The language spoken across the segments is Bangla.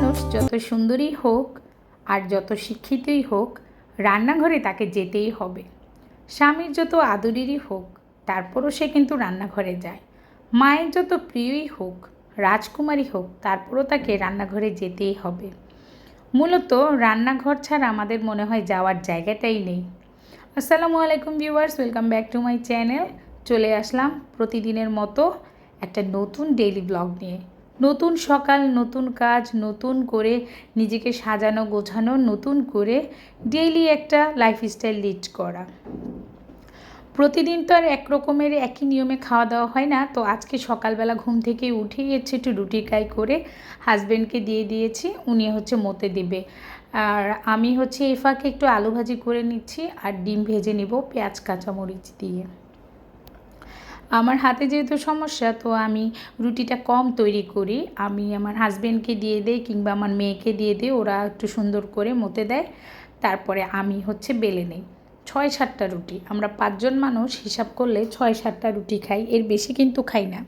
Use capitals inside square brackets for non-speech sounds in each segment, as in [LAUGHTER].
মানুষ যত সুন্দরী হোক আর যত শিক্ষিতই হোক, রান্নাঘরে তাকে যেতেই হবে। স্বামীর যত আদরেরই হোক, তারপরও সে কিন্তু রান্নাঘরে যায়। মায়ের যত প্রিয়ই হোক, রাজকুমারী হোক, তারপরও তাকে রান্নাঘরে যেতেই হবে। মূলত রান্নাঘর ছাড়া আমাদের মনে হয় যাওয়ার জায়গাটাই নেই। আসসালামু আলাইকুম viewers, welcome back to my channel. চলে আসলাম প্রতিদিনের মতো একটা নতুন ডেইলি ব্লগ নিয়ে। নতুন সকাল, নতুন কাজ, নতুন করে নিজেকে সাজানো, গোছানো, নতুন করে ডেইলি একটা লাইফস্টাইল লিড করা। প্রতিদিন তো আর এক রকমের একই নিয়মে খাওয়া দাওয়া হয় না, তো আজকে সকালবেলা ঘুম থেকে উঠে গেছে, একটু রুটি কাই করে হাজব্যান্ডকে দিয়ে দিয়েছি, উনি হচ্ছে মতে দিবে। আর আমি হচ্ছে এফাকে একটু আলু ভাজি করে নিচ্ছি, আর ডিম ভেজে নিব পেঁয়াজ, কাঁচামরিচ দিয়ে। আমার হাতে যেহেতু সমস্যা, তো আমি রুটিটা কম তৈরি করি। আমি আমার হাজব্যান্ডকে দিয়ে দিই কিংবা আমার মেয়েকে দিয়ে দিই, ওরা একটু সুন্দর করে মতে দেয়। তারপরে আমি হচ্ছে বেলে নেই। ছয় সাতটা রুটি। আমরা পাঁচজন মানুষ, হিসাব করলে ছয় সাতটা রুটি খাই, এর বেশি কিন্তু খাই না।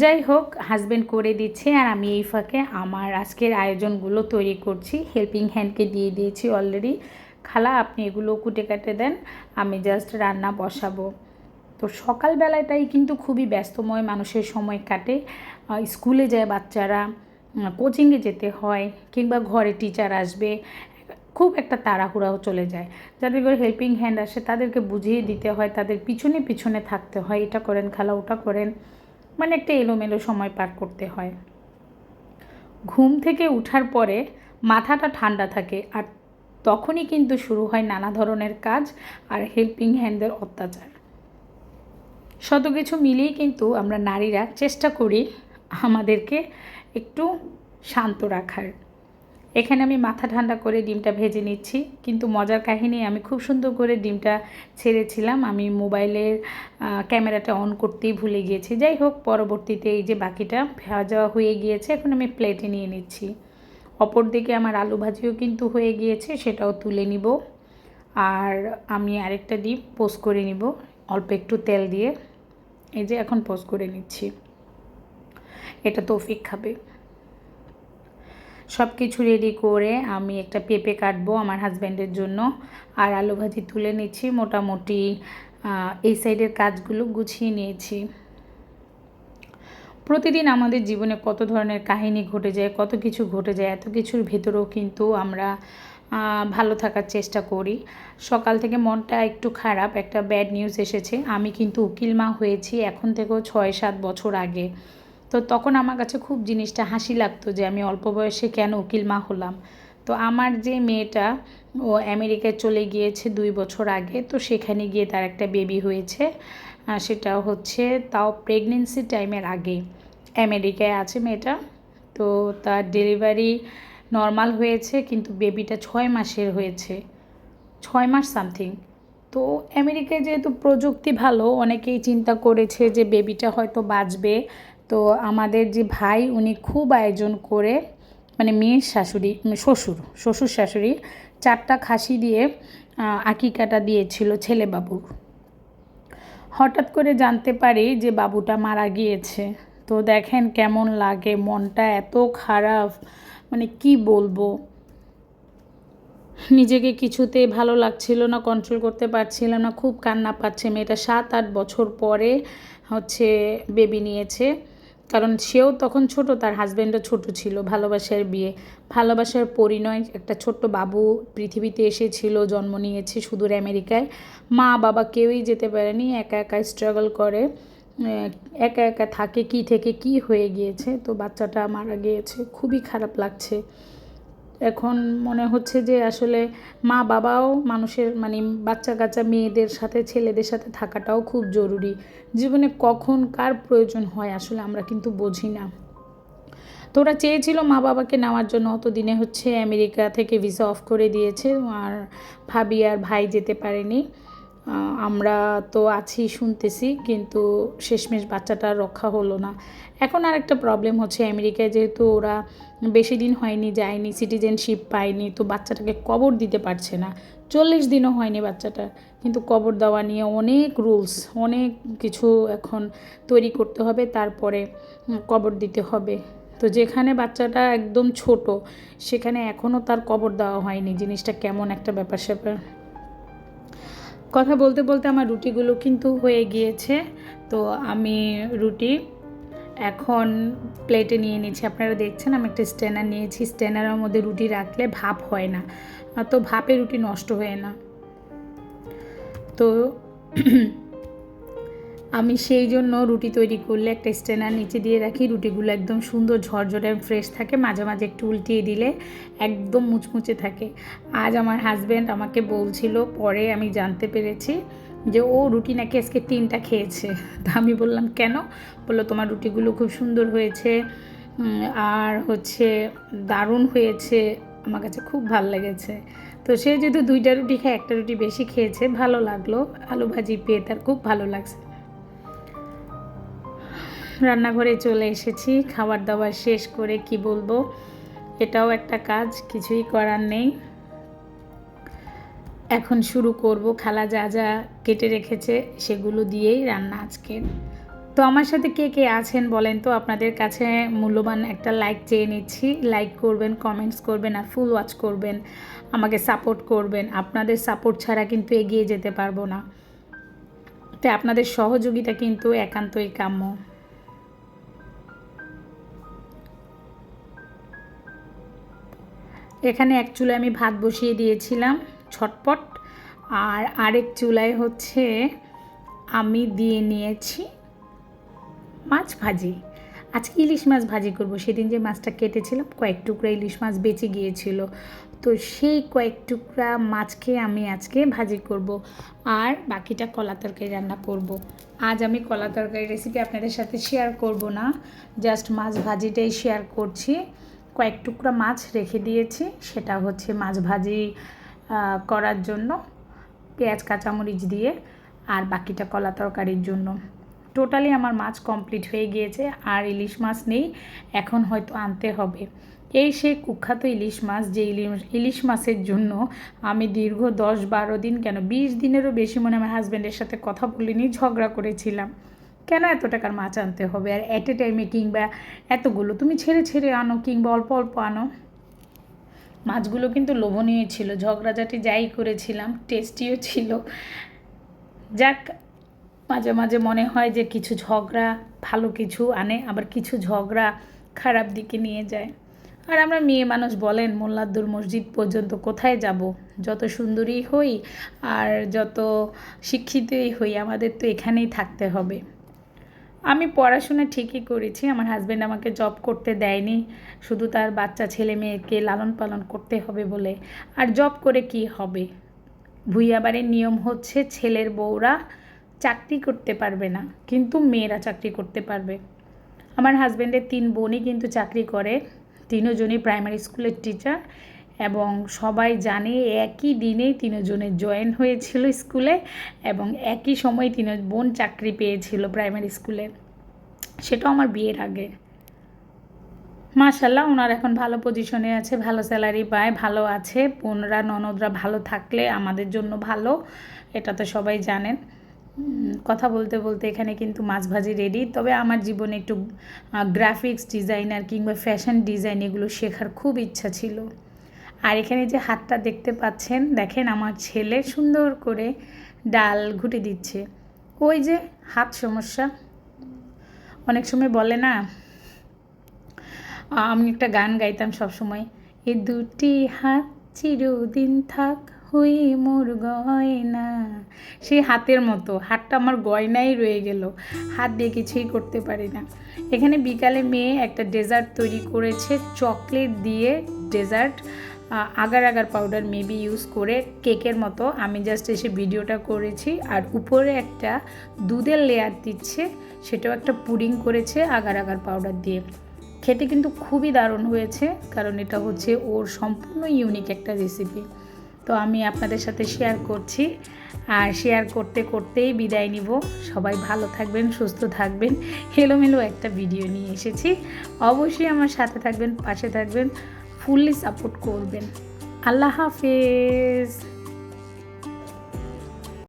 যাই হোক হাজব্যান্ড করে দিচ্ছে আর আমি এই ফাঁকে আমার আজকের আয়োজনগুলো তৈরি করছি। হেল্পিং হ্যান্ডকে দিয়ে দিয়েছি অলরেডি খালা, আপনি এগুলো কুটে কাটে দেন। আমি জাস্ট রান্না বসাবো। তো সকালবেলাটাই কিন্তু খুবই ব্যস্তময়, মানুষের সময় কাটে। স্কুলে যায় বাচ্চারা কোচিংয়ে যেতে হয় কিংবা ঘরে টিচার আসবে, খুব একটা তাড়াহুড়াও চলে যায়। যাদের ঘরে হেল্পিং হ্যান্ড আসে তাদেরকে বুঝিয়ে দিতে হয়, তাদের পিছনে পিছনে থাকতে হয়, এটা করেন, খালা ওটা করেন। মানে একটা এলোমেলো সময় পার করতে হয়। ঘুম থেকে উঠার পরে মাথাটা ঠান্ডা থাকে আর তখনই কিন্তু শুরু হয় নানা ধরনের কাজ আর হেল্পিং হ্যান্ডদের অত্যাচার। শত কিছু মিলিয়ে কিন্তু আমরা নারীরা চেষ্টা করি আমাদেরকে একটু শান্ত রাখার। এখানে আমি মাথা ঠান্ডা করে ডিমটা ভেজে নিচ্ছি, কিন্তু মজার কাহিনী, আমি খুব সুন্দর করে ডিমটা ছেড়েছিলাম। আমি মোবাইলের ক্যামেরাটা অন করতেই ভুলে গিয়েছি। যাই হোক, পরবর্তীতে এই যে বাকিটা ভাজা হয়ে গিয়েছে, এখন আমি প্লেটে নিয়ে নিচ্ছি। অপর দিকে আমার আলু ভাজিও কিন্তু হয়ে গিয়েছে, সেটাও তুলে নিব। আর আমি আরেকটা ডিম পোস্ট করে নিব, অল্প একটু তেল দিয়ে। এই যে এখন পোস্ট করে নিচ্ছি। এটা তৌফিক খাবে। সব কিছু রেডি করে আমি একটা পেঁপে কাটবো আমার হাজব্যান্ডের জন্য। আর আলু ভাজি তুলে নিচ্ছি। মোটামুটি এই সাইডের কাজগুলো গুছিয়ে নিয়েছি। প্রতিদিন আমাদের জীবনে কত ধরনের কাহিনী ঘটে যায়, কত কিছু ঘটে যায়, এত কিছুর ভেতরেও কিন্তু আমরা ভালো থাকার চেষ্টা করি। সকাল থেকে মনটা একটু খারাপ, একটা ব্যাড নিউজ এসেছে। আমি কিন্তু উকিল মা হয়েছি এখন থেকেও ছয় সাত বছর আগে। তো তখন আমার কাছে খুব জিনিসটা হাসি লাগতো যে আমি অল্প বয়সে কেন উকিল মা হলাম। তো আমার যে মেয়েটা, ও আমেরিকায় চলে গিয়েছে দুই বছর আগে, তো সেখানে গিয়ে তার একটা বেবি হয়েছে। সেটা হচ্ছে তাও প্রেগনেন্সি টাইমের আগে। আমেরিকায় আছে মেয়েটা, তো তার ডেলিভারি নর্মাল হয়েছে, কিন্তু বেবিটা ছয় মাসের হয়েছে। ছয় মাস সামথিং তো আমেরিকায় যেহেতু প্রযুক্তি ভালো, অনেকেই চিন্তা করেছে যে বেবিটা হয়তো বাঁচবে। তো আমাদের যে ভাই, উনি খুব আয়োজন করে মানে মেয়ের শাশুড়ি শ্বশুর শ্বশুর শাশুড়ি, চারটা খাসি দিয়ে আকিকাটা দিয়েছিল ছেলে বাবুর হঠাৎ করে জানতে পারি যে বাবুটা মারা গিয়েছে। তো দেখেন কেমন লাগে, মনটা এত খারাপ। মানে কি বলব? নিজেকে কিছুতে ভালো লাগছিল না কন্ট্রোল করতে পারছিলাম না, খুব কান্না পাচ্ছে। মেয়েটা সাত আট বছর পরে হচ্ছে বেবি নিয়েছে। কারণ সেও তখন ছোট, তার হাজব্যান্ডও ছোট ছিল, ভালোবাসার বিয়ে। ভালোবাসার পরিণয় একটা ছোট্ট বাবু পৃথিবীতে এসেছিল, জন্ম নিয়েছে সুদূর আমেরিকায়। মা বাবা কেউই যেতে পারেনি, একা একা স্ট্রাগল করে। একা একা থাকে, কি থেকে কি হয়ে গিয়েছে, তো বাচ্চাটা মারা গিয়েছে, খুবই খারাপ লাগছে। এখন মনে হচ্ছে যে আসলে মা বাবাও মানুষের মানে বাচ্চা কাচ্চা মেয়েদের সাথে, ছেলেদের সাথে থাকাটাও খুব জরুরি। জীবনে কখন কার প্রয়োজন হয় আসলে আমরা কিন্তু বুঝি না। তো ওরা চেয়েছিল মা বাবাকে নেওয়ার জন্য, অত দিনে হচ্ছে আমেরিকা থেকে ভিসা অফ করে দিয়েছে, আর ভাবি আর ভাই যেতে পারেনি। আমরা তো আছি, শুনতেছি, কিন্তু শেষমেশ বাচ্চাটা রক্ষা হলো না। এখন আর একটা প্রবলেম হচ্ছে আমেরিকায়, যেহেতু ওরা বেশি দিন হয়নি, যায়নি সিটিজেনশিপ পায়নি, তো বাচ্চাটাকে কবর দিতে পারছে না। চল্লিশ দিনও হয়নি বাচ্চাটা, কিন্তু কবর দেওয়া নিয়ে অনেক রুলস অনেক কিছু এখন তৈরি করতে হবে, তারপরে কবর দিতে হবে। তো যেখানে বাচ্চাটা একদম ছোট, সেখানে এখনও তার কবর দেওয়া হয়নি। জিনিসটা কেমন একটা ব্যাপার স্যাপার কথা বলতে বলতে আমার রুটিগুলো কিন্তু হয়ে গিয়েছে। তো আমি রুটি এখন প্লেটে নিয়ে নিচ্ছি আপনারা দেখছেন আমি একটা স্ট্যানার নিয়েছি। স্ট্যানারের মধ্যে রুটি রাখলে ভাপ হয় না। তো ভাপে রুটি নষ্ট হয় না। তো আমি সেই জন্য রুটি তৈরি করলে একটা স্ট্যানার নিচে দিয়ে রাখি। রুটিগুলো একদম সুন্দর ঝরঝরে ফ্রেশ থাকে। মাঝে মাঝে একটু উল্টিয়ে দিলে একদম মুচমুচে থাকে। আজ আমার হাজব্যান্ড আমাকে বলছিল, পরে আমি জানতে পেরেছি যে ও রুটি নাকি আজকে তিনটা খেয়েছে। [LAUGHS] তা আমি বললাম, কেন? বলল, তোমার রুটিগুলো খুব সুন্দর হয়েছে আর হচ্ছে দারুণ হয়েছে, আমার কাছে খুব ভালো লেগেছে। তো সে যেহেতু দুইটা রুটি খায়, একটা রুটি বেশি খেয়েছে, ভালো লাগল। আলু ভাজি পেয়ে তার খুব ভালো লাগছে। রান্নাঘরে চলে এসেছি। খাবার দাবার শেষ করে কি বলব? এটাও একটা কাজ, কিছুই করার নেই। এখন শুরু করব। খালা যা যা কেটে রেখেছে, সেগুলো দিয়েই রান্না আজকের। তো আমার সাথে কে কে আছেন বলেন তো? আপনাদের কাছে মূল্যবান একটা লাইক চেয়ে নিচ্ছি। লাইক করবেন কমেন্টস করবেন আর ফুল ওয়াচ করবেন। আমাকে সাপোর্ট করবেন। আপনাদের সাপোর্ট ছাড়া কিন্তু এগিয়ে যেতে পারব না। তাই আপনাদের সহযোগিতা কিন্তু একান্তই কাম্য। এখানে এক চুলায় আমি ভাত বসিয়ে দিয়েছিলাম, ছটপট। আর আরেক চুলায় হচ্ছে আমি দিয়ে নিয়েছি মাছ ভাজি। আজকে ইলিশ মাছ ভাজি করব। সেদিন যে মাছটা কেটেছিলাম, কয়েক টুকরা ইলিশ মাছ বেঁচে গিয়েছিল। তো সেই কয়েক টুকরা মাছকে আমি আজকে ভাজি করব। আর বাকিটা কলা তরকারি রান্না করব। আজ আমি কলা তরকারি রেসিপি আপনাদের সাথে শেয়ার করব না। জাস্ট মাছ ভাজিটাই শেয়ার করছি। কয়েক টুকরা মাছ রেখে দিয়েছি। সেটা হচ্ছে মাছ ভাজি করার জন্য, পেঁয়াজ, কাঁচামরিচ দিয়ে, আর বাকিটা কলা তরকারির জন্য। টোটালি আমার মাছ কমপ্লিট হয়ে গিয়েছে, আর ইলিশ মাছ নেই, এখন হয়তো আনতে হবে। এই সেই কুখ্যাত ইলিশ মাছ, যে ইলিশ মাছের জন্য আমি দীর্ঘ দশ বারো দিন, কেন বিশ দিনেরও বেশি মনে আমার হাজব্যান্ডের সাথে কথা বলিনি, ঝগড়া করেছিলাম। কেন এত টাকার মাছ আনতে হবে? আর অ্যাট এ টাইমে কিংবা এতগুলো তুমি ছেড়ে ছেড়ে আনো কিংবা অল্প অল্প আনো। মাছগুলো কিন্তু লোভনীয় ছিল, ঝগড়াঝাটি যাই করেছিলাম, টেস্টিও ছিল। যাক, মাঝে মাঝে মনে হয় যে কিছু ঝগড়া ভালো কিছু আনে, আবার কিছু ঝগড়া খারাপ দিকে নিয়ে যায়। আর আমরা মেয়ে মানুষ বলেন, মোল্লাদ্দুর মসজিদ পর্যন্ত কোথায় যাব? যত সুন্দরী হই আর যত শিক্ষিতই হই, আমাদের তো এখানেই থাকতে হবে। আমি পড়াশোনা ঠিকই করেছি। আমার হাজব্যান্ড আমাকে জব করতে দেয়নি। শুধু তার বাচ্চা, ছেলে, মেয়েকে লালন পালন করতে হবে বলে। আর জব করে কি হবে? ভুইয়াবাড়ির নিয়ম হচ্ছে ছেলের বউরা চাকরি করতে পারবে না, কিন্তু মেয়েরা চাকরি করতে পারবে। আমার হাজব্যান্ডের তিন বোনই কিন্তু চাকরি করে। তিনজনই প্রাইমারি স্কুলের টিচার এবং সবাই জানে একই দিনেই তিনজনের জয়েন হয়েছিল স্কুলে এবং একই সময় তিন বোন চাকরি পেয়েছিল প্রাইমারি স্কুলে। সেটাও আমার বিয়ের আগে। মাশাল্লাহ ওনার এখন ভালো পজিশনে আছে, ভালো স্যালারি পায়, ভালো আছে। বোনরা ননদরা ভালো থাকলে আমাদের জন্য ভালো, এটা তো সবাই জানেন। কথা বলতে বলতে এখানে কিন্তু মাছ ভাজি রেডি তবে আমার জীবনে একটু গ্রাফিক্স ডিজাইনার কিংবা ফ্যাশন ডিজাইন এগুলো শেখার খুব ইচ্ছা ছিল। আর এখানে যে হাতটা দেখতে পাচ্ছেন, দেখেন আমার ছেলে সুন্দর করে ডাল ঘুটে দিচ্ছে। ওই যে হাত সমস্যা। অনেক সময় বলে না আমি একটা গান গাইতাম সবসময়, এ দুটি হাত চিরদিন থাক, হই মোর গয়না। সেই হাতের মতো, হাতটা আমার গয়নাই রয়ে গেল। হাত দিয়ে কিছুই করতে পারি না। এখানে বিকালে মেয়ে একটা ডেজার্ট তৈরি করেছে, চকলেট দিয়ে dessert. Agar agar powder maybe use করে কেকের মতো আমি জাস্ট এসে ভিডিওটা করেছি। আর উপরে একটা দুধের লেয়ার দিচ্ছে, সেটাও একটা পুডিং করেছে আগার আগার পাউডার দিয়ে। খেতে কিন্তু খুবই দারুণ হয়েছে, কারণ এটা হচ্ছে ওর সম্পূর্ণ ইউনিক একটা রেসিপি তো আমি আপনাদের সাথে শেয়ার করছি, আর শেয়ার করতে করতেই বিদায় নিব। সবাই ভালো থাকবেন, সুস্থ থাকবেন হেলোমেলো একটা ভিডিও নিয়ে এসেছি। অবশ্যই আমার সাথে থাকবেন, পাশে থাকবেন। ফুললি সাপোর্ট করবেন। আল্লাহ হাফেজ।